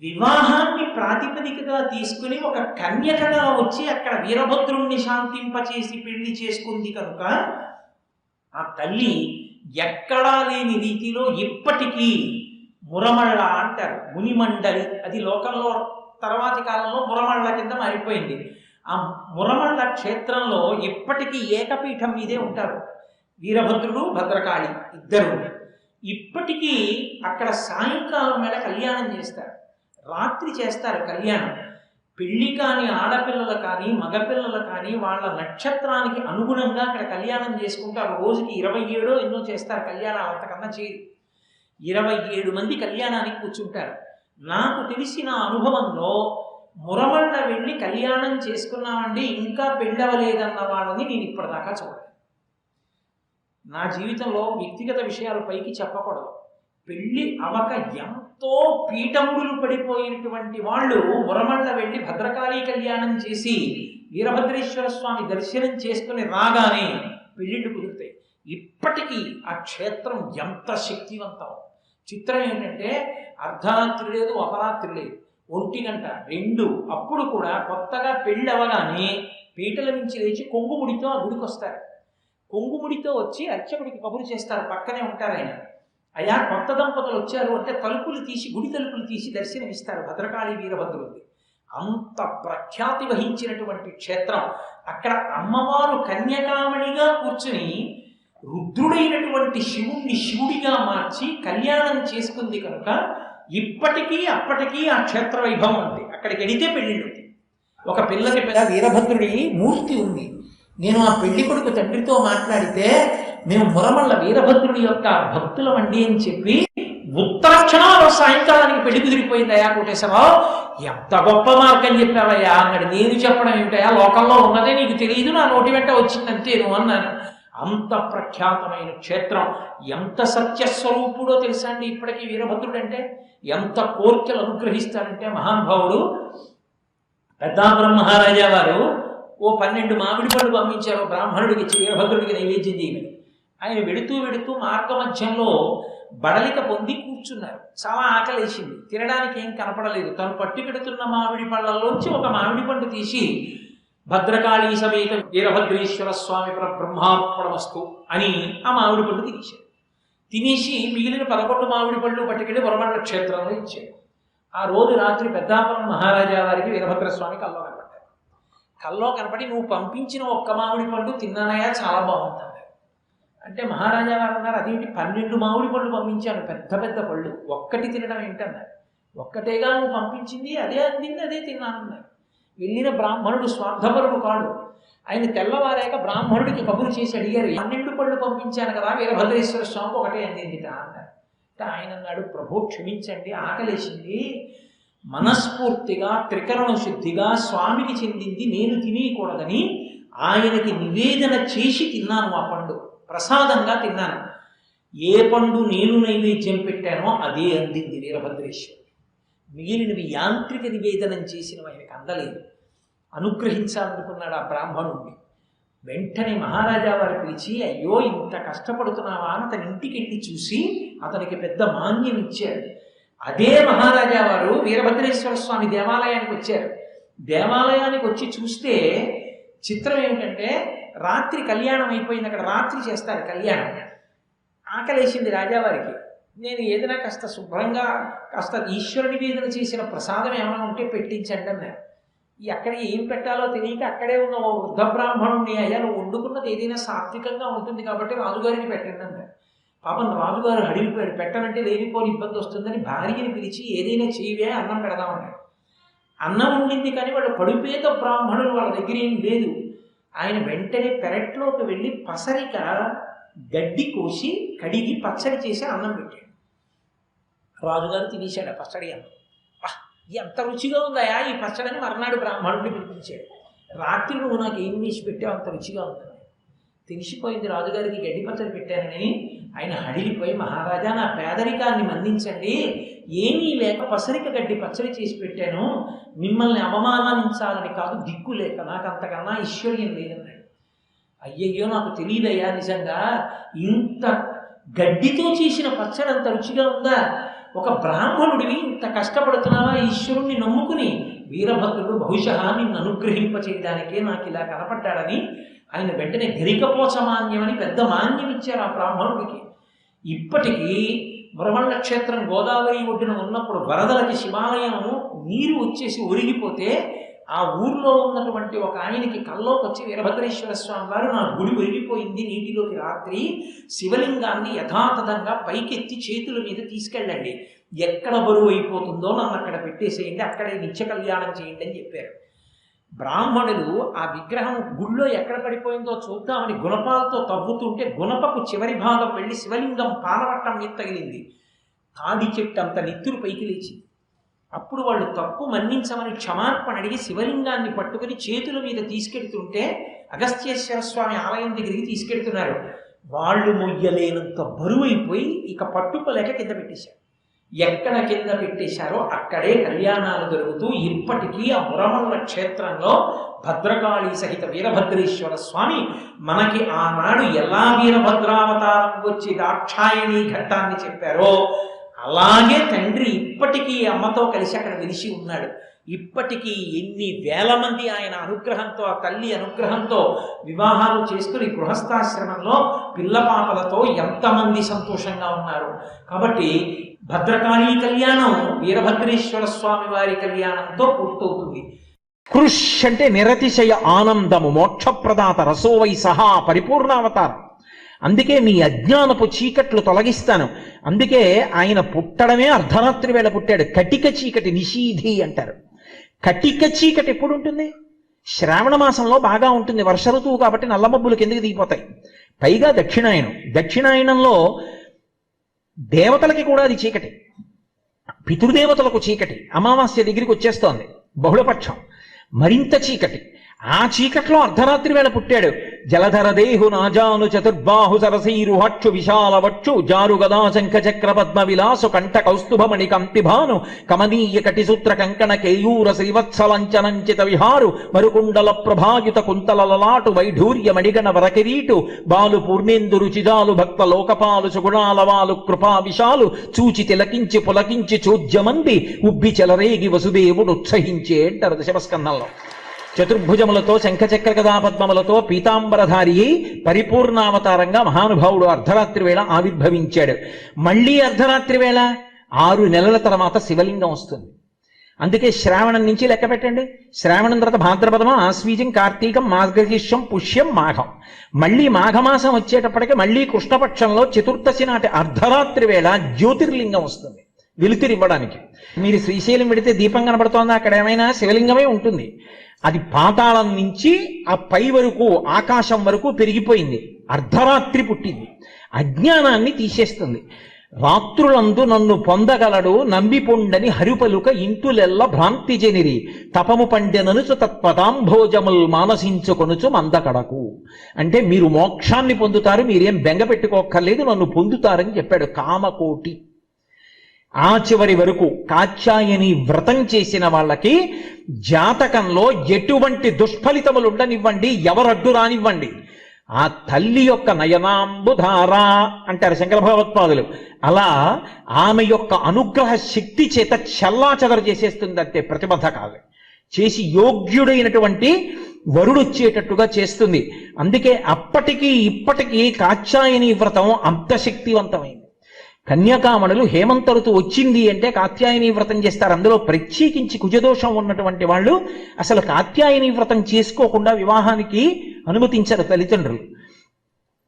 వివాహాన్ని ప్రాతిపదికగా తీసుకుని ఒక కన్యకగా వచ్చి అక్కడ వీరభద్రుణ్ణి శాంతింపచేసి పెళ్ళి చేసుకుంది కనుక ఆ తల్లి ఎక్కడా లేని రీతిలో ఇప్పటికీ మురమళ్ళ అంటారు మునిమండలి. అది లోకంలో తర్వాతి కాలంలో మురమళ్ళ కింద మారిపోయింది. ఆ మురమళ్ళ క్షేత్రంలో ఇప్పటికీ ఏకపీఠం మీదే ఉంటారు. వీరభద్రుడు భద్రకాళి ఇద్దరు. ఇప్పటికీ అక్కడ సాయంకాలం వేళ కళ్యాణం చేస్తారు. రాత్రి చేస్తారు కళ్యాణం. పెళ్ళి కాని ఆడపిల్లలు కానీ మగపిల్లలు కానీ వాళ్ళ నక్షత్రానికి అనుగుణంగా అక్కడ కళ్యాణం చేసుకుంటారు రోజుకి ఇరవై ఏడో ఎన్నో చేస్తారు కళ్యాణాలు అంతకన్నా చేయరు ఇరవై ఏడు మంది కళ్యాణానికి కూర్చుంటారు. నాకు తెలిసిన అనుభవంలో మురమళ్ళ వెళ్ళి కళ్యాణం చేసుకున్నామండి ఇంకా పెళ్ళవలేదన్న వాళ్ళని నేను ఇప్పటిదాకా చూడలేదు. నా జీవితంలో వ్యక్తిగత విషయాలు పైకి చెప్పకూడదు. పెళ్ళి అవక ఎంత ఎంతో పీఠముడులు పడిపోయినటువంటి వాళ్ళు మురమళ్ళ వెళ్ళి భద్రకాళీ కళ్యాణం చేసి వీరభద్రేశ్వర స్వామి దర్శనం చేసుకుని రాగానే పెళ్ళిళ్ళు కుదురుతాయి. ఇప్పటికీ ఆ క్షేత్రం ఎంత శక్తివంతం. చిత్రం ఏంటంటే అర్ధరాత్రి లేదు అపరాత్రి లేదు. ఒంటి గంట రెండు అప్పుడు కూడా కొత్తగా పెళ్ళి అవగానే పీటల నుంచి లేచి కొంగుముడితో ఆ గుడికి వస్తారు కొంగుముడితో వచ్చి అర్చకుడికి కబురు చేస్తారు పక్కనే ఉంటారు ఆయన. అయ్యా కొత్త దంపతులు వచ్చారు అంటే తలుపులు తీసి గుడి తలుపులు తీసి దర్శనమిస్తారు. భద్రకాళి వీరభద్రుడికి అంత ప్రఖ్యాతి వహించినటువంటి క్షేత్రం. అక్కడ అమ్మవారు కన్యకామణిగా కూర్చుని రుద్రుడైనటువంటి శివుణ్ణి శివుడిగా మార్చి కళ్యాణం చేసుకుంది కనుక ఇప్పటికీ అప్పటికీ ఆ క్షేత్ర వైభవం ఉంది. అక్కడికి వెళితే పెళ్ళిళ్ళు. ఒక పిల్లకి పిల్ల వీరభద్రుడి మూర్తి ఉంది. నేను ఆ పెళ్ళి కొడుకు తండ్రితో మాట్లాడితే మేము మురమల్ల వీరభద్రుడి యొక్క భక్తులమండి అని చెప్పి ఉత్తరక్షణాలు సాయంకాలానికి పెళ్ళి కుదిరిపోయిందయా కోటేశ్వరరావు ఎంత గొప్ప మార్గం చెప్పావయ్యా అన్నాడు. నేను చెప్పడం ఏమిటయా లోకంలో ఉన్నదే నీకు తెలియదు నా నోటి వెంట వచ్చిందంతేను అన్నాను. అంత ప్రఖ్యాతమైన క్షేత్రం ఎంత సత్యస్వరూపుడో తెలుసా అండి ఇప్పటికీ వీరభద్రుడు అంటే ఎంత కోర్కెలు అనుగ్రహిస్తాడంటే మహానుభావుడు. పెద్దాపురం మహారాజా వారు ఓ పన్నెండు మామిడి పళ్ళు పంపించారు. బ్రాహ్మణుడికి ఇచ్చి వీరభద్రుడికి నైవేద్యం చేయమని. ఆయన వెడుతూ వెడుతూ మార్గ మధ్యంలో బడలిక పొంది కూర్చున్నారు. చాలా ఆకలేసింది. తినడానికి ఏం కనపడలేదు. తను పట్టుకెడుతున్న మామిడి పళ్ళల్లోంచి ఒక మామిడి పండు తీసి భద్రకాళీ సమేత వీరభద్రేశ్వర స్వామి పర బ్రహ్మార్పణమస్తు అని ఆ మామిడి పండు తినేశాడు తినేసి మిగిలిన పదకొండు మామిడి పళ్ళు పట్టుకెళ్ళి వరమండ క్షేత్రంలో ఇచ్చాడు ఆ రోజు రాత్రి పెద్దాపురం మహారాజా వారికి వీరభద్రస్వామి కల్లో కనపడ్డారు. కల్లో కనపడి నువ్వు పంపించిన ఒక్క మామిడి పండు తిన్నానయా చాలా బాగుంటుంది అంటే మహారాజా వారు అన్నారు అదేంటి? పన్నెండు మామిడి పళ్ళు పంపించాను పెద్ద పెద్ద పళ్ళు. ఒక్కటి తినడం ఏంటన్నారు? ఒక్కటేగా నువ్వు పంపించింది అదే అందింది అదే తిన్నానన్నారు వెళ్ళిన బ్రాహ్మణుడు స్వార్థపరుడు కాడు. ఆయన తెల్లవారాక బ్రాహ్మణుడికి కబురు చేసి అడిగారు పన్నెండు పళ్ళు పంపించాను కదా వీరభద్రేశ్వర స్వామికి ఒకటే అందిందిట అన్నారు. అంటే ఆయన అన్నాడు ప్రభు క్షమించండి ఆకలేసింది. మనస్ఫూర్తిగా త్రికరణ శుద్ధిగా స్వామికి చెందింది నేను తినేయకూడదని ఆయనకి నివేదన చేసి తిన్నాను ఆ పండు. ప్రసాదంగా తిన్నాను. ఏ పండు నేను నైవేద్యం పెట్టానో అదే అందింది వీరభద్రేశ్వరుడు. మిగిలినవి యాంత్రిక నివేదనం చేసిన ఆయనకు అందలేదు. అనుగ్రహించాలనుకున్నాడు ఆ బ్రాహ్మణుణ్ణి. వెంటనే మహారాజా వారు పిలిచి అయ్యో ఇంత కష్టపడుతున్నావా? అని అతని ఇంటికి వెళ్ళి చూసి అతనికి పెద్ద మాన్యం ఇచ్చాడు. అదే మహారాజా వారు వీరభద్రేశ్వర స్వామి దేవాలయానికి వచ్చారు. దేవాలయానికి వచ్చి చూస్తే చిత్రం ఏమిటంటే రాత్రి కళ్యాణం అయిపోయింది అక్కడ రాత్రి చేస్తారు కళ్యాణం. ఆకలేసింది రాజావారికి. నేను ఏదైనా కాస్త శుభ్రంగా కాస్త ఈశ్వరుడి నివేదన చేసిన ప్రసాదం ఏమైనా ఉంటే పెట్టించండి అన్నారు. ఈ అక్కడ ఏం పెట్టాలో తెలియక అక్కడే ఉన్న ఓ వృద్ధ బ్రాహ్మణుడిని అయ్యా నువ్వు వండుకున్నది ఏదైనా సాత్వికంగా ఉంటుంది కాబట్టి రాజుగారిని పెట్టండి అన్నారు. పాపం రాజుగారు అడిగిపోయాడు పెట్టనంటే లేనిపోని ఇబ్బంది వస్తుందని భార్యని పిలిచి ఏదైనా చేయవే అన్నం పెడదామన్నాడు అన్నం ఉండింది కానీ వాళ్ళు పడిపేద బ్రాహ్మణులు వాళ్ళ దగ్గర ఏం లేదు. ఆయన వెంటనే పెరట్లోకి వెళ్ళి పసరిక గడ్డి కోసి కడిగి పచ్చడి చేసి అన్నం పెట్టాడు. రాజుగారు తినేశాడు ఆ పచ్చడి అన్నం. ఎంత రుచిగా ఉందయా ఈ పచ్చడిని మర్నాడు బ్రాహ్మణుడిని పిలిపించాడు. రాత్రి నువ్వు నాకు ఏం వేసి పెట్టావు అంత రుచిగా ఉందని తెలిసిపోయింది రాజుగారికి గడ్డి పచ్చడి పెట్టానని ఆయన హడిలిపోయి మహారాజా నా పేదరికాన్ని మందించండి ఏమీ లేక పసరిక గడ్డి పచ్చడి చేసి పెట్టాను. మిమ్మల్ని అవమానించాలని కాదు దిక్కు లేక నాకు అంతకన్నా ఐశ్వర్యం లేదన్నాడు. అయ్యయ్యో నాకు తెలియదయ్యా నిజంగా ఇంత గడ్డితో చేసిన పచ్చడి అంత రుచిగా ఉందా? ఒక బ్రాహ్మణుడివి ఇంత కష్టపడుతున్నావా ఈశ్వరుణ్ణి నమ్ముకుని? వీరభద్రుడు బహుశా నిన్ను అనుగ్రహింపచేయడానికే నాకు ఇలా కనపడ్డాడని ఆయన వెంటనే గరికపోచ మాన్యం అని పెద్ద మాన్యం ఇచ్చారు ఆ బ్రాహ్మణుడికి. ఇప్పటికీ వరవళ్ళ క్షేత్రం గోదావరి ఒడ్డున ఉన్నప్పుడు వరదలకి శివాలయం నీరు వచ్చేసి ఒరిగిపోతే ఆ ఊర్లో ఉన్నటువంటి ఒక ఆయనకి కల్లోకి వచ్చి వీరభద్రేశ్వర స్వామి వారు నా గుడి ఒరిగిపోయింది నీటిలోకి రాత్రి శివలింగాన్ని యథాతథంగా పైకెత్తి చేతుల మీద తీసుకెళ్ళండి. ఎక్కడ బరువు అయిపోతుందో నన్ను అక్కడ పెట్టేసేయండి అక్కడే నిత్య కళ్యాణం చేయండి అని చెప్పారు. బ్రాహ్మణులు ఆ విగ్రహం గుళ్ళో ఎక్కడ పడిపోయిందో చూద్దామని గుణపాలతో తవ్వుతుంటే గుణపపు చివరి భాగం వెళ్ళి శివలింగం పాలవట్టం మీద తగిలింది. తాడి చెట్టు అంత నెత్తురు పైకి లేచింది. అప్పుడు వాళ్ళు తప్పు మన్నించమని క్షమార్పణ అడిగి శివలింగాన్ని పట్టుకుని చేతుల మీద తీసుకెడుతుంటే అగస్త్యేశ్వర స్వామి ఆలయం దగ్గరికి తీసుకెడుతున్నారు వాళ్ళు మొయ్యలేనంత బరువైపోయి ఇక పట్టుకోలేక కింద పెట్టేశారు. ఎక్కడ కింద పెట్టేశారో అక్కడే కళ్యాణాలు జరుగుతూ ఇప్పటికీ ఆ మురమల్ల క్షేత్రంలో భద్రకాళి సహిత వీరభద్రేశ్వర స్వామి మనకి ఆనాడు ఎలా వీరభద్రావతారం వచ్చి దాక్షాయణి ఘట్టాన్ని చెప్పారో అలాగే తండ్రి ఇప్పటికీ అమ్మతో కలిసి అక్కడ విలిసి ఉన్నాడు. ఇప్పటికీ ఎన్ని వేల మంది ఆయన అనుగ్రహంతో ఆ తల్లి అనుగ్రహంతో వివాహాలు చేసుకుని గృహస్థాశ్రమంలో పిల్లపాపలతో ఎంతమంది సంతోషంగా ఉన్నారు. కాబట్టి భద్రకాళీ కళ్యాణం వీరభద్రేశ్వర స్వామి వారి కళ్యాణంతో పూర్తవుతుంది. కృష్ అంటే నిరతిశయ ఆనందము మోక్షప్రదాత రసోవై సహా పరిపూర్ణావతారం. అందుకే మీ అజ్ఞానపు చీకట్లు తొలగిస్తాను. అందుకే ఆయన పుట్టడమే అర్ధరాత్రి వేళ పుట్టాడు. కటిక చీకటి నిషీధి అంటారు. కటిక చీకటి ఎప్పుడు ఉంటుంది? శ్రావణ మాసంలో బాగా ఉంటుంది. వర్ష ఋతువు కాబట్టి నల్లమబ్బులు కిందకి దిగిపోతాయి? పైగా దక్షిణాయనం. దక్షిణాయనంలో దేవతలకి కూడా అది చీకటి. పితృదేవతలకు చీకటి. అమావాస్య దగ్గరికి వచ్చేస్తోంది. బహుళపక్షం. మరింత చీకటి. ఆ చీకట్లో అర్ధరాత్రి వేళ పుట్టాడు. జలధర దేహు నాజాను చతుర్బాహు సరసీరుహక్షు విశాల వక్షు జారు గదా శంఖ చక్ర పద్మ విలాసు కంఠ కౌస్తుభమణి కంపిభాను కమనీయ కటిసూత్ర కంకణ కేయూర శ్రీవత్సలంచనంచిత విహారు మరుకుండల ప్రభాయుత కుంతల లలాటు వైఢూర్య మణిగణ వరకిరీటు బాలు పూర్ణేందు రుచిజాలు భక్త లోకపాలు సుగుణాల వాలు కృపా విశాలు చూచి తిలకించి పులకించి చూజ్యమంది ఉబ్బి చెలరేగి వసుదేవుడు ఉత్సహించే అంటారు దశమస్కందంలో చతుర్భుజములతో శంఖచక్ర కథాపద్మములతో పీతాంబరధారి పరిపూర్ణావతారంగా మహానుభావుడు అర్ధరాత్రి వేళ ఆవిర్భవించాడు. మళ్ళీ అర్ధరాత్రి వేళ ఆరు నెలల తర్వాత శివలింగం వస్తుంది. అందుకే శ్రావణం నుంచి లెక్క పెట్టండి. శ్రావణం తర్వాత భాద్రపదం ఆశ్వీజం కార్తీకం మార్గశీర్షం పుష్యం మాఘం. మళ్ళీ మాఘమాసం వచ్చేటప్పటికి మళ్ళీ కృష్ణపక్షంలో చతుర్దశి నాటి అర్ధరాత్రి వేళ జ్యోతిర్లింగం వస్తుంది. వెలుతురివ్వడానికి మీరు శ్రీశైలం పెడితే దీపం కనబడుతోందా? అక్కడ ఏమైనా శివలింగమే ఉంటుంది. అది పాతాళం నుంచి ఆ పై వరకు ఆకాశం వరకు పెరిగిపోయింది. అర్ధరాత్రి పుట్టింది. అజ్ఞానాన్ని తీసేస్తుంది. రాత్రులందు నన్ను పొందగలడు నంబిపొండని హరిపలుక ఇంటులెల్ల భ్రాంతి జనిరి తపము పండెననుచు తత్పదాంభోజముల్ మానసించుకొనుచు మందకడకు. అంటే మీరు మోక్షాన్ని పొందుతారు మీరేం బెంగ పెట్టుకోక్కర్లేదు నన్ను పొందుతారని చెప్పాడు కామకోటి. ఆ చివరి వరకు కాత్యాయని వ్రతం చేసిన వాళ్ళకి జాతకంలో ఎటువంటి దుష్ఫలితములు ఉండనివ్వండి ఎవరడ్డు రానివ్వండి. ఆ తల్లి యొక్క నయనాంబుధార అంటారు శంకర భగవత్పాదులు. అలా ఆమె యొక్క అనుగ్రహ శక్తి చేత చల్లాచెదరు చేసేస్తుంది అంతే ప్రతిబద్ధ కాదు. చేసి యోగ్యుడైనటువంటి వరుడొచ్చేటట్టుగా చేస్తుంది. అందుకే అప్పటికి ఇప్పటికీ కాత్యాయని వ్రతం అంత శక్తివంతమైంది కన్యాకామణులు హేమంత ఋతువు వచ్చింది అంటే కాత్యాయని వ్రతం చేస్తారు. అందులో ప్రత్యేకించి కుజదోషం ఉన్నటువంటి వాళ్ళు అసలు కాత్యాయని వ్రతం చేసుకోకుండా వివాహానికి అనుమతించరు తల్లిదండ్రులు.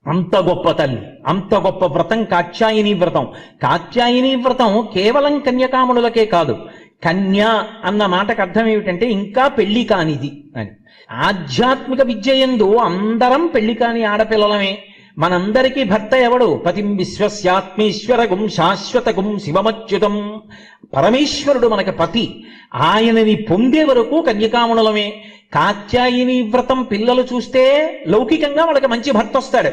అంత గొప్ప తల్లి అంత గొప్ప వ్రతం కాత్యాయని వ్రతం. కాత్యాయని వ్రతం కేవలం కన్యకామణులకే కాదు. కన్య అన్న మాటకు అర్థం ఏమిటంటే ఇంకా పెళ్ళి కానిది అని. ఆధ్యాత్మిక విద్య యందు అందరం పెళ్ళి కాని ఆడపిల్లలమే. మనందరికీ భర్త ఎవడు? పతిం విశ్వస్యాత్మీశ్వరగుం శాశ్వతగుం శివమచ్యుతం. పరమేశ్వరుడు మనకి పతి. ఆయనని పొందే వరకు కన్యకామణులమే. కాత్యాయని వ్రతం పిల్లలు చూస్తే లౌకికంగా వాళ్ళకి మంచి భర్త వస్తాడు.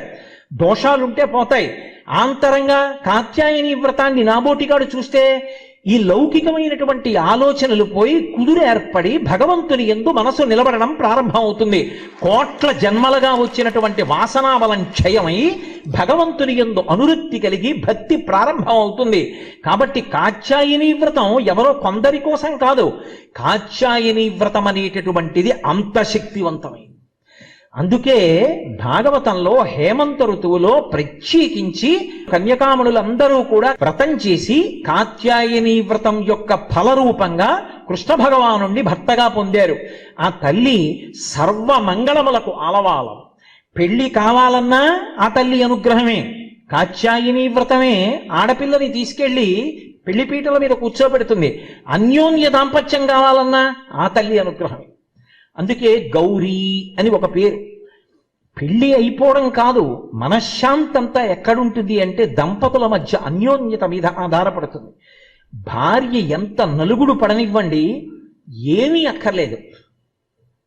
దోషాలుంటే పోతాయి. ఆంతరంగా కాత్యాయని వ్రతాన్ని నాబోటిగాడు చూస్తే ఈ లౌకికమైనటువంటి ఆలోచనలు పోయి కుదురు ఏర్పడి భగవంతుని ఎందు మనసు నిలబడడం ప్రారంభమవుతుంది. కోట్ల జన్మలుగా వచ్చినటువంటి వాసనాబలం క్షయమై భగవంతుని ఎందు అనురక్తి కలిగి భక్తి ప్రారంభమవుతుంది. కాబట్టి కాత్యాయని వ్రతం ఎవరో కొందరి కోసం కాదు. కాత్యాయని వ్రతం అనేటటువంటిది అంత శక్తివంతమైంది అందుకే భాగవతంలో హేమంత ఋతువులో ప్రత్యేకించి కన్యకామణులందరూ కూడా వ్రతం చేసి కాత్యాయని వ్రతం యొక్క ఫలరూపంగా కృష్ణ భగవానుణ్ణి భర్తగా పొందారు. ఆ తల్లి సర్వ మంగళములకు ఆలవాలం. పెళ్ళి కావాలన్నా ఆ తల్లి అనుగ్రహమే. కాత్యాయని వ్రతమే ఆడపిల్లని తీసుకెళ్ళి పెళ్ళిపీటల మీద కూర్చోబెడుతుంది. అన్యోన్య దాంపత్యం కావాలన్నా ఆ తల్లి అనుగ్రహమే. అందుకే గౌరీ అని ఒక పేరు. పెళ్ళి అయిపోవడం కాదు మనశ్శాంతంతా ఎక్కడుంటుంది అంటే దంపతుల మధ్య అన్యోన్యత మీద ఆధారపడుతుంది. భార్య ఎంత నలుగుడు పడనివ్వండి ఏమీ అక్కర్లేదు.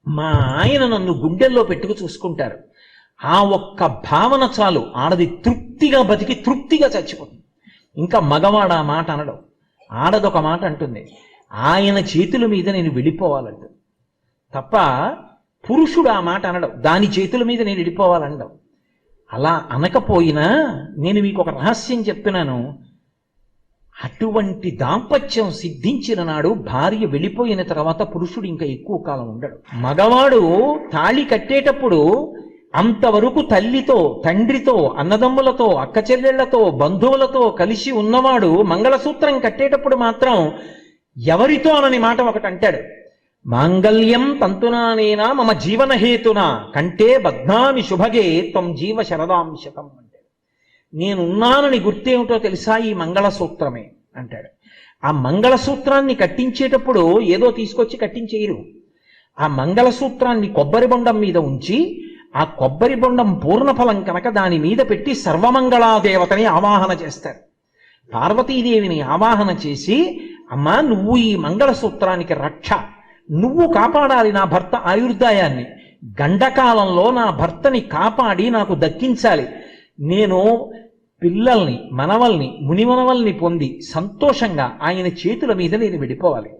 మా ఆయన నన్ను గుండెల్లో పెట్టుకు చూసుకుంటారు. ఆ ఒక్క భావన చాలు ఆడది తృప్తిగా బతికి తృప్తిగా చచ్చిపోతుంది. ఇంకా మగవాడు ఆ మాట అనడం. ఆడదొక మాట అంటుంది ఆయన చేతుల మీద నేను వెళ్ళిపోవాలంటుంది. తప్ప పురుషుడు ఆ మాట అనడం దాని చేతుల మీద నేను వెళ్ళిపోవాలనడం అలా అనకపోయినా నేను మీకు ఒక రహస్యం చెప్తున్నాను అటువంటి దాంపత్యం సిద్ధించిన నాడు భార్య వెళ్ళిపోయిన తర్వాత పురుషుడు ఇంకా ఎక్కువ కాలం ఉండడు. మగవాడు తాళి కట్టేటప్పుడు అంతవరకు తల్లితో తండ్రితో అన్నదమ్ములతో అక్కచెల్లెళ్ళతో బంధువులతో కలిసి ఉన్నవాడు మంగళసూత్రం కట్టేటప్పుడు మాత్రం ఎవరితో అనని మాట ఒకటి అంటాడు మాంగళ్యం తంతునానేనా మమ జీవనహేతున? కంటే బద్నామి శుభగే త్వం జీవ శరదాంశతం అంటాడు. నేనున్నానని గుర్తేమిటో తెలుసా ఈ మంగళసూత్రమే? అంటాడు. ఆ మంగళసూత్రాన్ని కట్టించేటప్పుడు ఏదో తీసుకొచ్చి కట్టించేయరు. ఆ మంగళసూత్రాన్ని కొబ్బరి బొండం మీద ఉంచి ఆ కొబ్బరి బొండం పూర్ణఫలం కనుక దాని మీద పెట్టి సర్వమంగళాదేవతని ఆవాహన చేస్తారు. పార్వతీదేవిని ఆవాహన చేసి అమ్మా నువ్వు ఈ మంగళసూత్రానికి రక్ష. నువ్వు కాపాడాలి నా భర్త ఆయుర్దాయాన్ని. గండకాలంలో నా భర్తని కాపాడి నాకు దక్కించాలి. నేను పిల్లల్ని మనవల్ని మునిమనవల్ని పొంది సంతోషంగా ఆయన చేతుల మీద నేను విడిపోవాలి.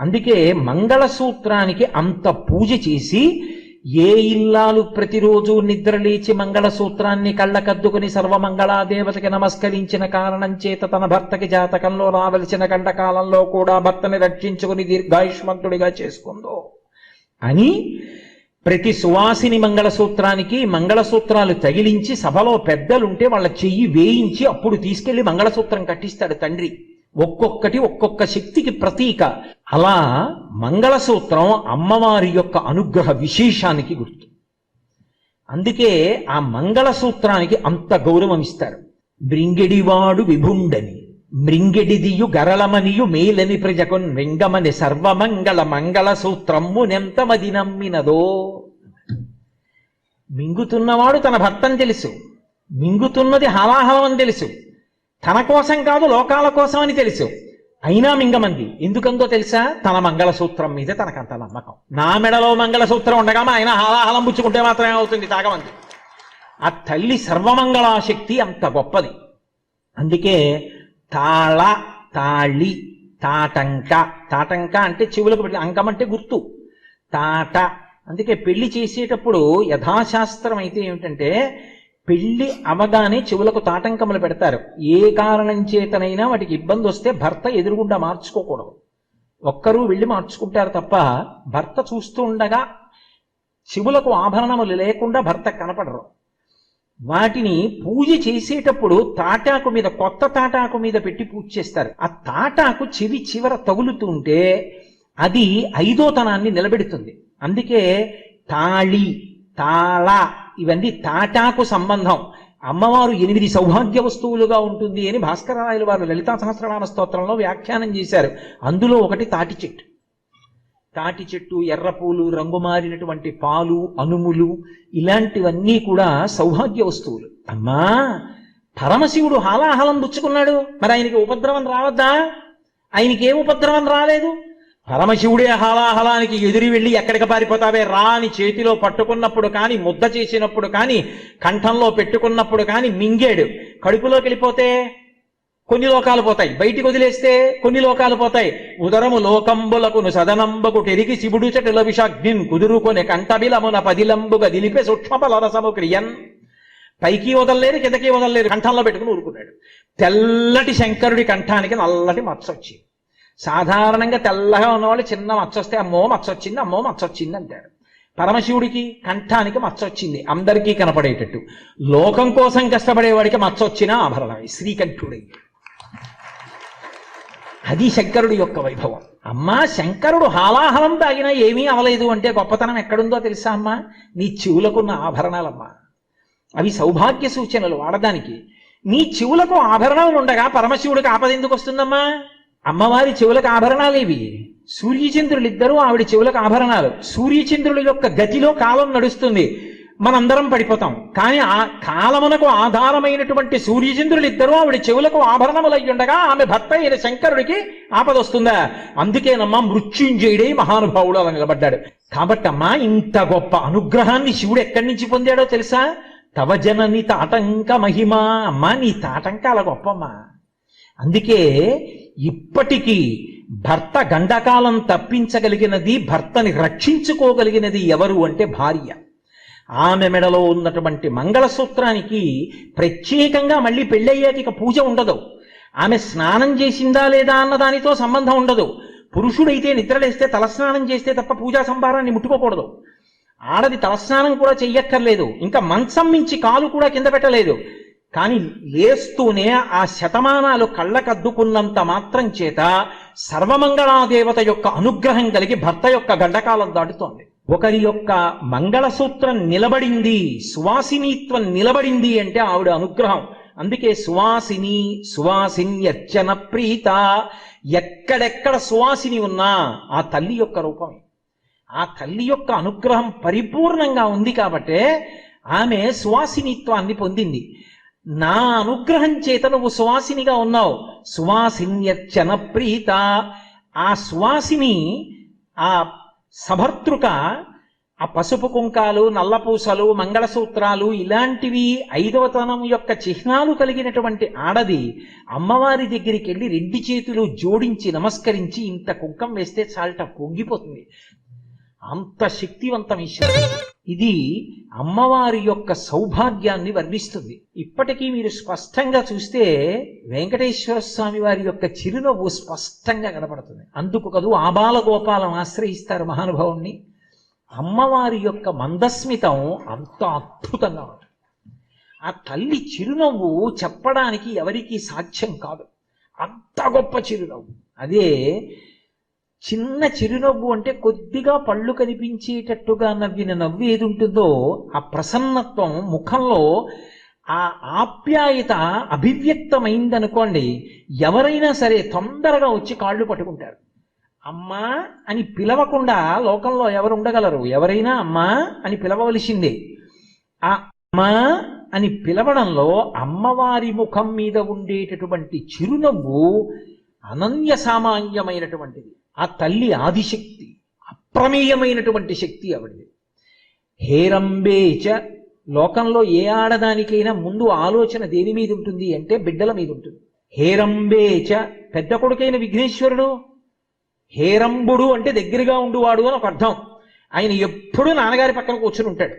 అందుకే మంగళసూత్రానికి అంత పూజ చేసి ఏ ఇల్లాలు ప్రతిరోజు నిద్రలేచి మంగళసూత్రాన్ని కళ్ళకద్దుకుని సర్వమంగళాదేవతకి నమస్కరించిన కారణం చేత తన భర్తకి జాతకంలో రావలసిన గంటకాలంలో కూడా భర్తని రక్షించుకుని దీర్ఘాయుష్మంతుడిగా చేసుకుందో. అని ప్రతి సువాసిని మంగళసూత్రానికి మంగళసూత్రాలు తగిలించి సభలో పెద్దలుంటే వాళ్ళ చెయ్యి వేయించి అప్పుడు తీసుకెళ్ళి మంగళసూత్రం కట్టిస్తాడు తండ్రి. ఒక్కొక్కటి ఒక్కొక్క శక్తికి ప్రతీక. అలా మంగళసూత్రం అమ్మవారి యొక్క అనుగ్రహ విశేషానికి గుర్తు. అందుకే ఆ మంగళసూత్రానికి అంత గౌరవం ఇస్తారు బ్రింగిడివాడు విభుండని మృంగిడిదియు గరళమనియు మేలని ప్రజకొన్ మృంగమని సర్వమంగళ మంగళ సూత్రమ్ము నెంతమది నమ్మినదో. మింగుతున్నవాడు తన భర్తను తెలుసు మింగుతున్నది హలాహలం అని తెలుసు తన కోసం కాదు లోకాల కోసం అని తెలుసు. అయినా మింగమంది. ఎందుకందో తెలుసా? తన మంగళసూత్రం మీద తనకంత నమ్మకం. నా మెడలో మంగళసూత్రం ఉండగా మా ఆయన హాలాహలం పుచ్చుకుంటే మాత్రమే అవుతుంది తాగమంది. ఆ తల్లి సర్వమంగళాశక్తి అంత గొప్పది. అందుకే తాళ తాళి తాటంక తాటంక అంటే చెవులకు పెట్టి అంకం అంటే గుర్తు. తాట. అందుకే పెళ్ళి చేసేటప్పుడు యథాశాస్త్రం అయితే ఏమిటంటే పెళ్ళి అవగానే చెవులకు తాటంకములు పెడతారు. ఏ కారణం చేతనైనా వాటికి ఇబ్బంది వస్తే భర్త ఎదురుగుండా మార్చుకోకూడదు. ఒక్కరూ వెళ్ళి మార్చుకుంటారు తప్ప భర్త చూస్తూ ఉండగా చెవులకు ఆభరణములు లేకుండా భర్త కనపడరు. వాటిని పూజ చేసేటప్పుడు తాటాకు మీద కొత్త తాటాకు మీద పెట్టి పూజ చేస్తారు. ఆ తాటాకు చెవి చివర తగులుతుంటే అది ఐదోతనాన్ని నిలబెడుతుంది. అందుకే తాళి తాళ. ఇవన్నీ తాటాకు సంబంధం. అమ్మవారు ఎనిమిది సౌభాగ్య వస్తువులుగా ఉంటుంది అని భాస్కరరాయలు వారు లలితా సహస్రనామ స్తోత్రంలో వ్యాఖ్యానం చేశారు. అందులో ఒకటి తాటి చెట్టు. తాటి చెట్టు ఎర్రపూలు రంగుమారినటువంటి పాలు అనుములు ఇలాంటివన్నీ కూడా సౌభాగ్య వస్తువులు. అమ్మా పరమశివుడు హాలాహలం పుచ్చుకున్నాడు. మరి ఆయనకి ఉపద్రవం రావద్దా? ఆయనకి ఏ ఉపద్రవం రాలేదు? పరమశివుడే హాలాహలానికి ఎదురు వెళ్ళి ఎక్కడికి పారిపోతావే? రా అని చేతిలో పట్టుకున్నప్పుడు కానీ ముద్ద చేసినప్పుడు కానీ కంఠంలో పెట్టుకున్నప్పుడు కానీ మింగేడు. కడుపులోకి వెళ్ళిపోతే కొన్ని లోకాలు పోతాయి. బయటికి వదిలేస్తే కొన్ని లోకాలు పోతాయి. ఉదరము లోకంబులకును సదనంబకు టెరిగి శివుడు చెటల విషాగ్నిన్ కుదురుకొని కంఠబిలమున పదిలంబుగా దిలిపే సూక్ష్మపలరసము క్రియన్. పైకి వదలలేరు కిందకి వదలలేరు కంఠంలో పెట్టుకుని ఊరుకున్నాడు. తెల్లటి శంకరుడి కంఠానికి నల్లటి మచ్చ వచ్చింది సాధారణంగా తెల్లగా ఉన్నవాళ్ళు చిన్న మచ్చొస్తే అమ్మో మచ్చ వచ్చింది అమ్మో మచ్చొచ్చింది అంటాడు అంటారు. పరమశివుడికి కంఠానికి మచ్చ వచ్చింది అందరికీ కనపడేటట్టు. లోకం కోసం కష్టపడేవాడికి మచ్చొచ్చిన ఆభరణమే శ్రీకంఠుడై. అది శంకరుడి యొక్క వైభవం. అమ్మా శంకరుడు హాలాహలం తాగినా ఏమీ అవలేదు అంటే గొప్పతనం ఎక్కడుందో తెలుసా అమ్మా? నీ చెవులకున్న ఆభరణాలమ్మా. అవి సౌభాగ్య సూచనలు వాడడానికి. నీ చెవులకు ఆభరణాలు ఉండగా పరమశివుడికి ఆపద ఎందుకు వస్తుందమ్మా? అమ్మవారి చెవులకు ఆభరణాలు ఇవి సూర్యచంద్రులిద్దరూ ఆవిడ చెవులకు ఆభరణాలు. సూర్యచంద్రుల యొక్క గతిలో కాలం నడుస్తుంది. మనందరం పడిపోతాం. కానీ ఆ కాలమునకు ఆధారమైనటువంటి సూర్యచంద్రులిద్దరూ ఆవిడ చెవులకు ఆభరణములై ఉండగా ఆమె భర్త అయిన శంకరుడికి ఆపద వస్తుందా అందుకేనమ్మా మృత్యుంజయుడే మహానుభావుడు అలా నిలబడ్డాడు. కాబట్టమ్మా ఇంత గొప్ప అనుగ్రహాన్ని శివుడు ఎక్కడి నుంచి పొందాడో తెలుసా? తవ జనని తాటంక మహిమా. అమ్మా నీ తాటంక అలా గొప్పమ్మా. అందుకే ఇప్పటికీ భర్త గండకాలం తప్పించగలిగినది భర్తని రక్షించుకోగలిగినది ఎవరు అంటే భార్య. ఆమె మెడలో ఉన్నటువంటి మంగళసూత్రానికి ప్రత్యేకంగా మళ్ళీ పెళ్ళయ్యాక ఇక పూజ ఉండదు. ఆమె స్నానం చేసిందా లేదా అన్న దానితో సంబంధం ఉండదు. పురుషుడైతే నిద్రలేస్తే తలస్నానం చేస్తే తప్ప పూజా సంభారాన్ని ముట్టుకోకూడదు. ఆడది తలస్నానం కూడా చెయ్యక్కర్లేదు. ఇంకా మంచం మించి కాలు కూడా కింద పెట్టలేదు. కానీ లేస్తూనే ఆ శతమానాలు కళ్ళకద్దుకున్నంత మాత్రం చేత సర్వమంగళాదేవత యొక్క అనుగ్రహం కలిగి భర్త యొక్క గండకాలం దాటుతోంది. ఒకరి యొక్క మంగళసూత్రం నిలబడింది సువాసినీత్వం నిలబడింది అంటే ఆవిడ అనుగ్రహం. అందుకే సువాసిని సువాసిన్యర్చన ప్రీత ఎక్కడెక్కడ సువాసిని ఉన్నా ఆ తల్లి యొక్క రూపం ఆ తల్లి యొక్క అనుగ్రహం పరిపూర్ణంగా ఉంది కాబట్టే ఆమె సువాసినిత్వాన్ని పొందింది. నా అనుగ్రహం చేత నువ్వు సువాసినిగా ఉన్నావు. సువాసిన్యచ్చన ప్రీత ఆ సువాసిని ఆ సభర్తృక ఆ పసుపు కుంకాలు నల్లపూసలు మంగళసూత్రాలు ఇలాంటివి ఐదవతనం యొక్క చిహ్నాలు కలిగినటువంటి ఆడది అమ్మవారి దగ్గరికి వెళ్ళి రెండు చేతులు జోడించి నమస్కరించి ఇంత కుంకం వేస్తే చాలట పొంగిపోతుంది. అంత శక్తివంతం ఈశ్వరుడు. ఇది అమ్మవారి యొక్క సౌభాగ్యాన్ని వర్ణిస్తుంది. ఇప్పటికీ మీరు స్పష్టంగా చూస్తే వెంకటేశ్వర స్వామి వారి యొక్క చిరునవ్వు స్పష్టంగా కనపడుతుంది. అందుకు కదూ ఆబాలగోపాలను ఆశ్రయిస్తారు మహానుభావుణ్ణి. అమ్మవారి యొక్క మందస్మితం అంత అద్భుతంగా ఉంటుంది. ఆ తల్లి చిరునవ్వు చెప్పడానికి ఎవరికీ సాధ్యం కాదు. అంత గొప్ప చిరునవ్వు. అదే చిన్న చిరునవ్వు అంటే కొద్దిగా పళ్ళు కనిపించేటట్టుగా నవ్విన నవ్వు ఏది ఉంటుందో ఆ ప్రసన్నత్వం ముఖంలో ఆ ఆప్యాయత అభివ్యక్తమైందనుకోండి ఎవరైనా సరే తొందరగా వచ్చి కాళ్ళు పట్టుకుంటారు. అమ్మా అని పిలవకుండా లోకంలో ఎవరు ఉండగలరు? ఎవరైనా అమ్మా అని పిలవవలసిందే. ఆ అమ్మా అని పిలవడంలో అమ్మవారి ముఖం మీద ఉండేటటువంటి చిరునవ్వు అనన్య సామాన్యమైనటువంటిది. ఆ తల్లి ఆదిశక్తి అప్రమేయమైనటువంటి శక్తి ఆవిడది. హేరంబేచ లోకంలో ఏ ఆడదానికైనా ముందు ఆలోచన దేని మీద ఉంటుంది అంటే బిడ్డల మీద ఉంటుంది. హేరంబేచ పెద్ద కొడుకైన విఘ్నేశ్వరుడు. హేరంబుడు అంటే దగ్గరగా ఉండువాడు అని ఒక అర్థం. ఆయన ఎప్పుడూ నాన్నగారి పక్కన కూర్చుని ఉంటాడు.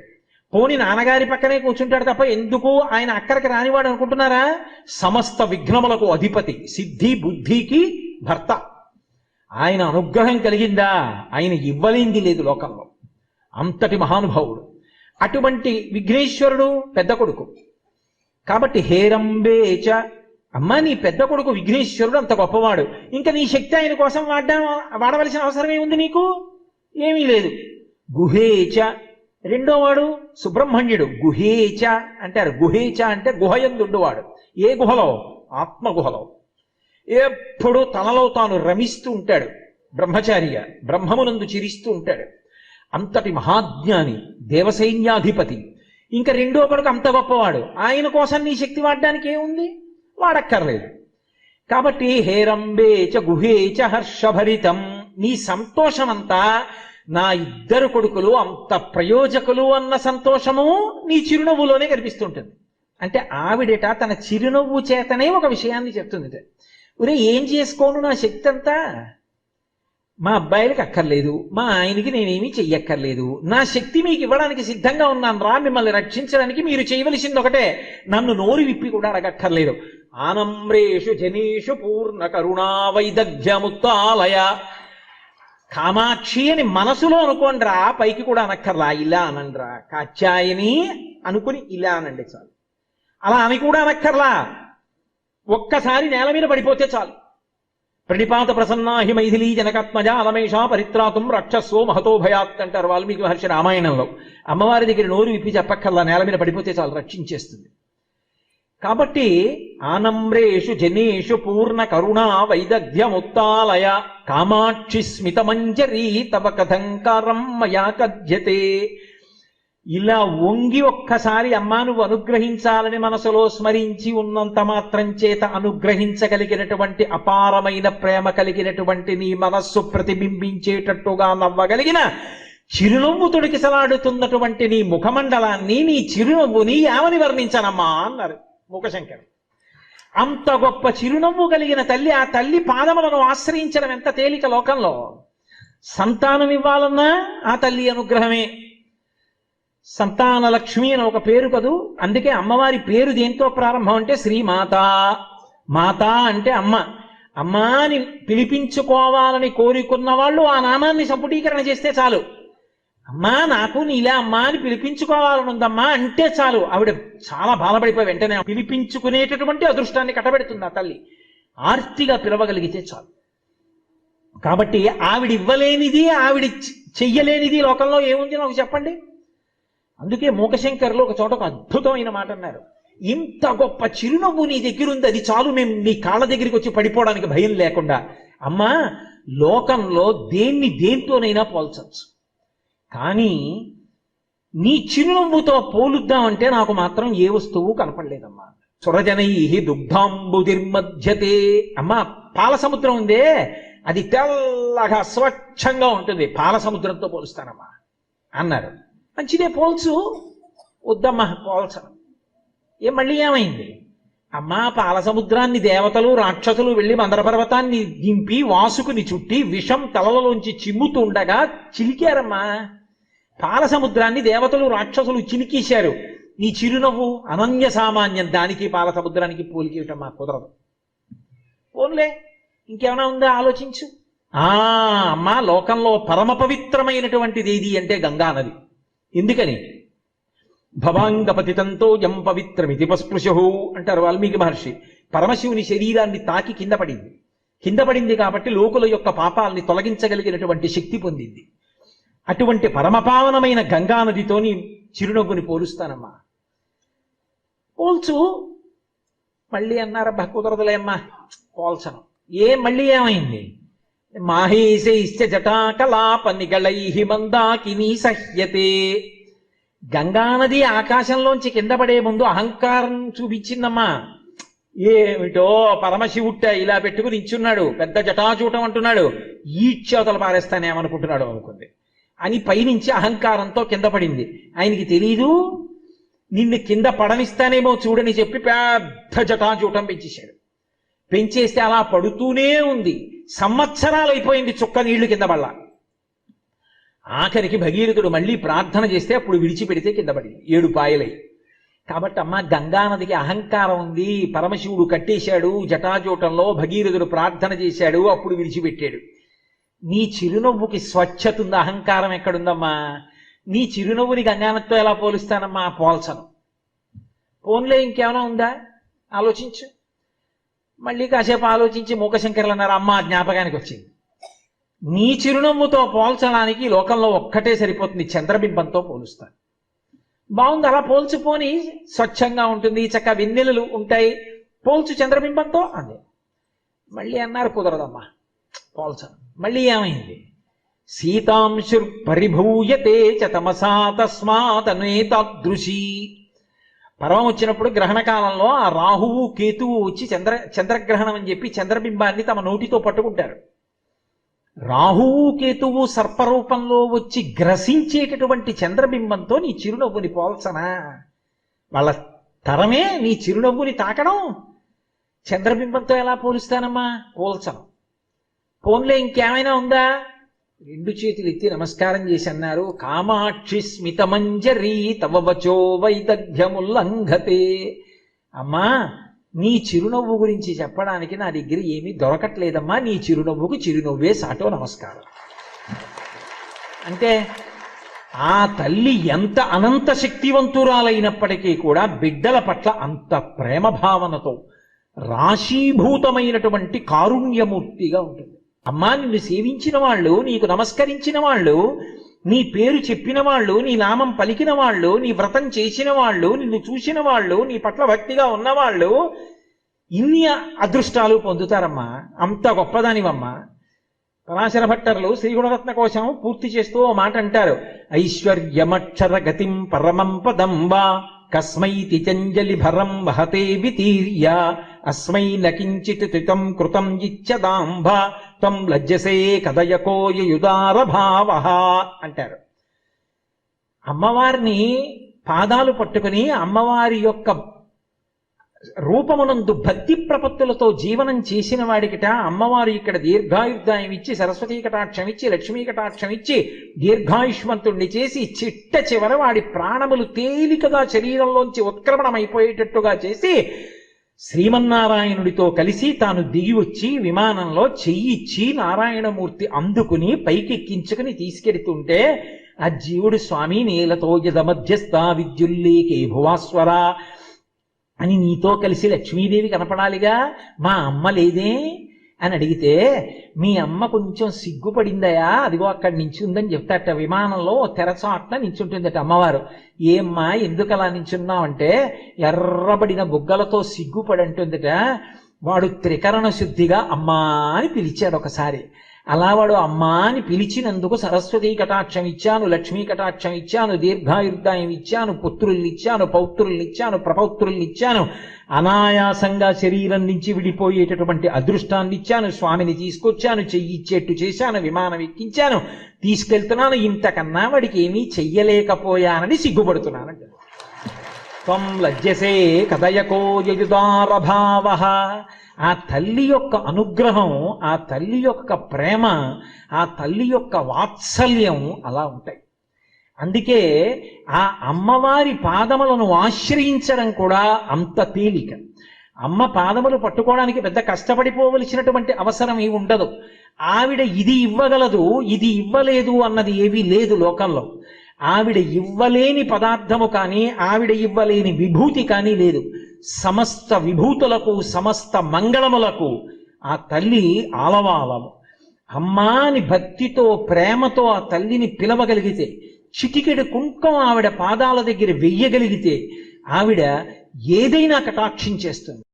పోని నాన్నగారి పక్కనే కూర్చుంటాడు తప్ప ఎందుకు ఆయన అక్కడికి రానివాడు అనుకుంటున్నారా? సమస్త విఘ్నములకు అధిపతి సిద్ధి బుద్ధికి భర్త. ఆయన అనుగ్రహం కలిగిందా? ఆయన ఇవ్వలేంది లేదు లోకంలో. అంతటి మహానుభావుడు. అటువంటి విఘ్నేశ్వరుడు పెద్ద కొడుకు. కాబట్టి హేరంబేచ అమ్మా నీ పెద్ద కొడుకు విఘ్నేశ్వరుడు అంత గొప్పవాడు. ఇంకా నీ శక్తి ఆయన కోసం వాడడం వాడవలసిన అవసరం ఏముంది నీకు? ఏమీ లేదు. గుహేచ రెండో వాడు సుబ్రహ్మణ్యుడు. గుహేచ అంటారు. గుహేచ అంటే గుహయందుండువాడు ఏ గుహలో? ఆత్మగుహలో. ఎప్పుడు తనలో తాను రమిస్తూ ఉంటాడు. బ్రహ్మచారిగా బ్రహ్మమునందు చిరిస్తూ ఉంటాడు. అంతటి మహాజ్ఞాని దేవసైన్యాధిపతి. ఇంకా రెండో కొడుకు అంత గొప్పవాడు. ఆయన కోసం నీ శక్తి వాడడానికి ఏముంది? వాడక్కర్లేదు. కాబట్టి హేరంబేచ గుహేచ హర్షభరితం. నీ సంతోషమంతా నా ఇద్దరు కొడుకులు అంత ప్రయోజకులు అన్న సంతోషము నీ చిరునవ్వులోనే కనిపిస్తుంటుంది. అంటే ఆవిడట తన చిరునవ్వు చేతనే ఒక విషయాన్ని చెప్తుంది ఒరే ఏం చేసుకోను? నా శక్తి అంతా మా అబ్బాయిలకి అక్కర్లేదు. మా ఆయనకి నేనేమీ చెయ్యక్కర్లేదు. నా శక్తి మీకు ఇవ్వడానికి సిద్ధంగా ఉన్నాను రా. మిమ్మల్ని రక్షించడానికి మీరు చేయవలసింది ఒకటే. నన్ను నోరు విప్పి కూడా అడగక్కర్లేదు. ఆనమ్రేషు జనేషు పూర్ణ కరుణా వైదగ్ధ్యముత్తాలయ కామాక్షి అని మనసులో అనుకోండిరా పైకి కూడా అనక్కర్లా. ఇలా అనండిరా కాచాయని అనుకుని ఇలా అనండి చాలు. అలా అని కూడా అనక్కర్లా. ఒక్కసారి నేల మీద పడిపోతే చాలు. ప్రణిపాత ప్రసన్నాహి మైథిలీ జనకాత్మజ అలమేష పరిత్రాతుం రక్షస్వో మహతో భయాత్ అంటారు వాల్మీకి మహర్షి రామాయణంలో. అమ్మవారి దగ్గర నోరు విప్పి చెప్పక్కల్లా నేల మీద పడిపోతే చాలు రక్షించేస్తుంది. కాబట్టి ఆనమ్రేషు జనేషు పూర్ణ కరుణా వైదగ్ధ్యముత్తాలయ కామాక్షి స్మితమంజరీ తవ కథంకారం మయా కథ్యతే. ఇలా వంగి ఒక్కసారి అమ్మా నువ్వు అనుగ్రహించాలని మనసులో స్మరించి ఉన్నంత మాత్రం చేత అనుగ్రహించగలిగినటువంటి అపారమైన ప్రేమ కలిగినటువంటి నీ మనస్సు ప్రతిబింబించేటట్టుగా నవ్వగలిగిన చిరునవ్వు తొడికిసలాడుతున్నటువంటి నీ ముఖమండలాన్ని నీ చిరునవ్వుని ఏమని వర్ణించనమ్మా అన్నారు ముఖశంకర్. అంత గొప్ప చిరునవ్వు కలిగిన తల్లి ఆ తల్లి పాదములను ఆశ్రయించడం ఎంత తేలిక లోకంలో. సంతానం ఇవ్వాలన్నా ఆ తల్లి అనుగ్రహమే. సంతాన లక్ష్మి అని ఒక పేరు కదూ? అందుకే అమ్మవారి పేరు దేంతో ప్రారంభం అంటే శ్రీమాత. మాత అంటే అమ్మ. అమ్మా అని పిలిపించుకోవాలని కోరుకున్న వాళ్ళు ఆ నామాన్ని సంపుటీకరణ చేస్తే చాలు. అమ్మా నాకు నీలా అమ్మా అని పిలిపించుకోవాలని ఉందమ్మా అంటే చాలు. ఆవిడ చాలా బాధపడిపోయి వెంటనే పిలిపించుకునేటటువంటి అదృష్టాన్ని కట్టబెడుతుంది ఆ తల్లి. ఆర్తిగా పిలవగలిగితే చాలు. కాబట్టి ఆవిడ ఇవ్వలేనిది ఆవిడ చెయ్యలేనిది లోకంలో ఏముంది నాకు చెప్పండి? అందుకే మూకశంకర్లో ఒక చోట ఒక అద్భుతమైన మాట అన్నారు. ఇంత గొప్ప చిరునవ్వు నీ దగ్గర ఉంది అది చాలు మేము నీ కాళ్ళ దగ్గరికి వచ్చి పడిపోవడానికి భయం లేకుండా. అమ్మా లోకంలో దేన్ని దేంతోనైనా పోల్చచ్చు. కానీ నీ చిరునవ్వుతో పోలుద్దామంటే నాకు మాత్రం ఏ వస్తువు కనపడలేదమ్మా. చురజనై దుగ్ధాంబుదిర్మధ్యతే. అమ్మా పాల సముద్రం ఉందే అది తెల్లగా స్వచ్ఛంగా ఉంటుంది. పాల సముద్రంతో పోలుస్తానమ్మా అన్నారు. మంచిదే పోల్చు. వద్దమ్మా పోల్చ ఏ మళ్ళీ ఏమైంది? అమ్మా పాల సముద్రాన్ని దేవతలు రాక్షసులు వెళ్ళి మందర పర్వతాన్ని దింపి వాసుకుని చుట్టి విషం తలలోంచి చిమ్ముతుండగా చిలికారమ్మా పాల సముద్రాన్ని దేవతలు రాక్షసులు చిలికేశారు నీ చిరునవ్వు అనన్య సామాన్యం. దానికి పాల సముద్రానికి పోలికేయటం కుదరదు. పోన్లే ఇంకేమైనా ఉందా? ఆలోచించు. ఆ అమ్మా లోకంలో పరమ పవిత్రమైనటువంటిది ఏది అంటే గంగా నది. ఎందుకని? భవాంగపతితంతో యం పవిత్రమితి పస్పృశు అంటారు వాల్మీకి మహర్షి. పరమశివుని శరీరాన్ని తాకి కింద పడింది. కింద పడింది కాబట్టి లోకుల యొక్క పాపాల్ని తొలగించగలిగినటువంటి శక్తి పొందింది. అటువంటి పరమపావనమైన గంగా నదితోని చిరునవ్వుని పోలుస్తానమ్మా. పోల్చు. మళ్ళీ అన్నారబ్బా కుదరదులే అమ్మా. పోల్చను. ఏ మళ్ళీ ఏమైంది? మాహేశైశ్చ జటాకలాప నిగళై మందాకిని సహ్యతే. గంగానది ఆకాశంలోంచి కింద పడే ముందు అహంకారం చూపించిందమ్మా. ఏమిటో పరమశివుట్ట ఇలా పెట్టుకుని ఇచ్చున్నాడు పెద్ద జటాచూటం అంటున్నాడు. ఈడ్చేతలు పారేస్తానేమనుకుంటున్నాడు అనుకుంది. అని పైనుంచి అహంకారంతో కింద పడింది. ఆయనకి తెలీదు. నిన్ను కింద పడనిస్తానేమో చూడని చెప్పి పెద్ద జటాచూటం పెంచేశాడు. పెంచేస్తే అలా పడుతూనే ఉంది. సంవత్సరాలు అయిపోయింది చుక్క నీళ్ళు కింద పడలా. ఆఖరికి భగీరథుడు మళ్ళీ ప్రార్థన చేస్తే అప్పుడు విడిచిపెడితే కింద పడింది. ఏడు పాయలై. కాబట్టి అమ్మ గంగానదికి అహంకారం ఉంది. పరమశివుడు కట్టేశాడు. జటాజూటంలో భగీరథుడు ప్రార్థన చేశాడు. అప్పుడు విడిచిపెట్టాడు. నీ చిరునవ్వుకి స్వచ్ఛత ఉంది? అహంకారం ఎక్కడుందమ్మా? నీ చిరునవ్వుని గంగానదితో ఎలా పోలుస్తానమ్మా? పోల్చను. పోన్లే ఇంకేమైనా ఉందా? ఆలోచించు. మళ్ళీ కాసేపు ఆలోచించి మూకశంకర్లు అన్నారు అమ్మ జ్ఞాపకానికి వచ్చింది. నీ చిరునవ్వుతో పోల్చడానికి లోకంలో ఒక్కటే సరిపోతుంది చంద్రబింబంతో పోలుస్తారు బాగుంది అలా పోల్చుపోని స్వచ్ఛంగా ఉంటుంది చక్క వెన్నెలలు ఉంటాయి పోల్చు చంద్రబింబంతో అంది. మళ్ళీ అన్నారు కుదరదమ్మా పోల్చను. మళ్ళీ ఏమైంది? సీతాంశుర్ పరిభూయతే చ తమసా తస్మాతనేతాదృశీ పర్వం వచ్చినప్పుడు గ్రహణ కాలంలో ఆ రాహువు కేతువు వచ్చి చంద్ర చంద్రగ్రహణం అని చెప్పి చంద్రబింబాన్ని తమ నోటితో పట్టుకుంటారు. రాహువు కేతువు సర్పరూపంలో వచ్చి గ్రసించేటటువంటి చంద్రబింబంతో నీ చిరునవ్వుని పోల్చనా? వాళ్ళ తరమే నీ చిరునవ్వుని తాకడం. చంద్రబింబంతో ఎలా పోలుస్తానమ్మా? పోల్చను. పోన్లే ఇంకేమైనా ఉందా? రెండు చేతులు ఎత్తి నమస్కారం చేసి అన్నారు కామాక్షి స్మితమంజరీ తవ వచో వైదగ్ధ్యముల్లంఘతే. అమ్మా నీ చిరునవ్వు గురించి చెప్పడానికి నా దగ్గర ఏమీ దొరకట్లేదమ్మా నీ చిరునవ్వుకు చిరునవ్వే సాటో నమస్కారం. అంటే ఆ తల్లి ఎంత అనంత శక్తివంతురాలైనప్పటికీ కూడా బిడ్డల పట్ల అంత ప్రేమ భావనతో రాశీభూతమైనటువంటి కారుణ్యమూర్తిగా ఉంటుంది. అమ్మా నిన్ను సేవించిన వాళ్ళు నీకు నమస్కరించిన వాళ్ళు నీ పేరు చెప్పిన వాళ్ళు నీ నామం పలికిన వాళ్ళు నీ వ్రతం చేసిన వాళ్ళు నిన్ను చూసిన వాళ్ళు నీ పట్ల భక్తిగా ఉన్నవాళ్ళు ఇన్ని అదృష్టాలు పొందుతారమ్మా. అంత గొప్పదానివమ్మా. పరాశర భట్టర్లు శ్రీగుణరత్న కోసం పూర్తి చేస్తూ ఓ మాట అంటారు. ఐశ్వర్యమక్షర గతిం పరమం పదం వా కస్మైతి చంజలి భరం వహతే వితీర్య అస్మై నకించిత్ తుతం కృతం ఇచ్చదాంబ త్వం లజ్జసే కదయకోయుదార భావ అంటారు. అమ్మవారిని పాదాలు పట్టుకుని అమ్మవారి యొక్క రూపమునందు భక్తి ప్రపత్తులతో జీవనం చేసిన వాడికిట అమ్మవారు ఇక్కడ దీర్ఘాయుర్దాయం ఇచ్చి సరస్వతీ కటాక్షం ఇచ్చి లక్ష్మీ కటాక్షం ఇచ్చి దీర్ఘాయుష్మంతుణ్ణి చేసి చిట్ట చివర వాడి ప్రాణములు తేలికగా శరీరంలోంచి ఉత్క్రమణమైపోయేటట్టుగా చేసి శ్రీమన్నారాయణుడితో కలిసి తాను దిగి వచ్చి విమానంలో చెయ్యిచ్చి నారాయణమూర్తి అందుకుని పైకెక్కించుకుని తీసుకెడుతుంటే ఆ జీవుడు స్వామి నీలతో యదమధ్యస్థ విద్యుల్లీకే భువాస్వర. అని నీతో కలిసి లక్ష్మీదేవి కనపడాలిగా? మా అమ్మ లేదే? అని అడిగితే మీ అమ్మ కొంచెం సిగ్గుపడిందయా? అదిగో అక్కడి నించుందని చెప్తాట విమానంలో ఓ తెరచాట్ల నించుంటుందట అమ్మవారు. ఏమ్మా ఎందుకు అలా నించున్నావంటే ఎర్రబడిన బుగ్గలతో సిగ్గుపడి అంటుందట వాడు త్రికరణ శుద్ధిగా అమ్మా అని పిలిచాడు ఒకసారి. అలా వాడు అమ్మా అని పిలిచినందుకు సరస్వతి కటాక్షం ఇచ్చాను లక్ష్మీ కటాక్షం ఇచ్చాను దీర్ఘాయుర్దాయం ఇచ్చాను పుత్రుల్ని ఇచ్చాను పౌత్రుల్ని ఇచ్చాను ప్రపౌత్రుల్ని ఇచ్చాను. అనాయాసంగా శరీరం నుంచి విడిపోయేటటువంటి అదృష్టాన్ని ఇచ్చాను స్వామిని తీసుకొచ్చాను చెయ్యి ఇచ్చేట్టు చేశాను విమానం ఎక్కించాను తీసుకెళ్తున్నాను ఇంతకన్నా వాడికి ఏమీ చెయ్యలేకపోయానని సిగ్గుపడుతున్నానంట. త్వం లజ్జసే కదయకో యజుదారభావ ఆ తల్లి యొక్క అనుగ్రహం ఆ తల్లి యొక్క ప్రేమ ఆ తల్లి యొక్క వాత్సల్యం అలా ఉంటాయి. అందుకే ఆ అమ్మవారి పాదములను ఆశ్రయించడం కూడా అంత తేలిక. అమ్మ పాదములు పట్టుకోవడానికి పెద్ద కష్టపడిపోవలసినటువంటి అవసరం ఏమి ఉండదు. ఆవిడ ఇది ఇవ్వగలదు ఇది ఇవ్వలేదు అన్నది ఏమీ లేదు లోకంలో. ఆవిడ ఇవ్వలేని పదార్థము కానీ ఆవిడ ఇవ్వలేని విభూతి కానీ లేదు. సమస్త విభూతులకు సమస్త మంగళములకు ఆ తల్లి ఆలవాలము. అమ్మాని భక్తితో ప్రేమతో ఆ తల్లిని పిలవగలిగితే చిటికెడు కుంకం ఆవిడ పాదాల దగ్గర వెయ్యగలిగితే ఆవిడ ఏదైనా కటాక్షించేస్తుంది